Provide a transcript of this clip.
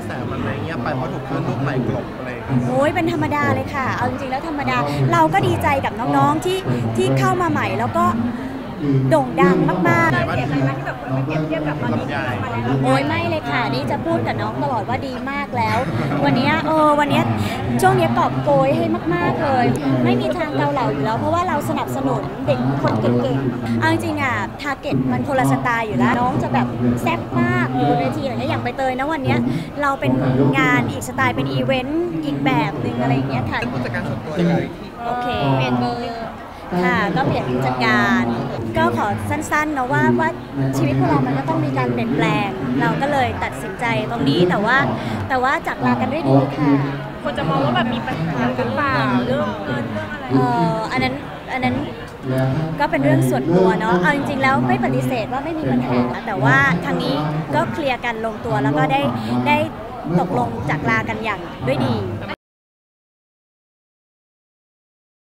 ระแสมันอะไรเงี้ยไปเพราะถูกขึ้นรูปใหม่กลบอะไรอย่างเงี้ย โอ้ยเป็นธรรมดาเลยค่ะ เอาจริงๆแล้วธรรมดา เราก็ดีใจกับน้องๆที่ที่เข้ามาใหม่แล้วก็โด่งดังมากเสียใจไหมที่แบบคนไปเปรียบเทียบกับมามีที่ ลงมาแล้วๆโอ้ยไม่เลยค่ะ นี่จะพูดกับน้องตลอดว่าดีมากแล้ว วันเนี้ยเออวันเนี้ยช่วงเนี้ยกอบโกยให้มาก ๆเลย ไม่มีทางเกาเหลาอยู่แล้ว เพราะว่าเราสนับสนุนเด็กคนเก่งๆเอาจริงๆอะทาร์เก็ตมันคนละสไตล์อยู่แล้วน้องจะแบบแซ่บมากบนเวทีอะไรเงี้ยอย่างใบเตยนะวันเนี้ยเราเป็นงานอีกสไตล์เป็นอีเวนต์อีกแบบหนึ่งอะไรอย่างเงี้ยค่ะเป็นผู้จัดการส่วนตัวเลยโอเคเปลี่ยนเบอร์ ค่ะก็เปลี่ยนผู้จัดการ ก็ขอสั้นๆนะว่าว่าชีวิตพวกเรามันก็ต้องมีการเปลี่ยนแปลง เราก็เลยตัดสินใจตรงนี้แต่ว่าแต่ว่าจากลากันด้วยดีค่ะคนจะมองว่าแบบมีปัญหาหรือเปล่าเรื่องเงินเรื่องอะไรเอ่ออันนั้นอันนั้นก็เป็นเรื่องส่วนตัวเนาะ เอาจริงๆ แล้วไม่ปฏิเสธว่าไม่มีปัญหา แต่ว่าทางนี้ก็เคลียร์กันลงตัวแล้วก็ได้ได้ตกลงจากลากันอย่างด้วยดี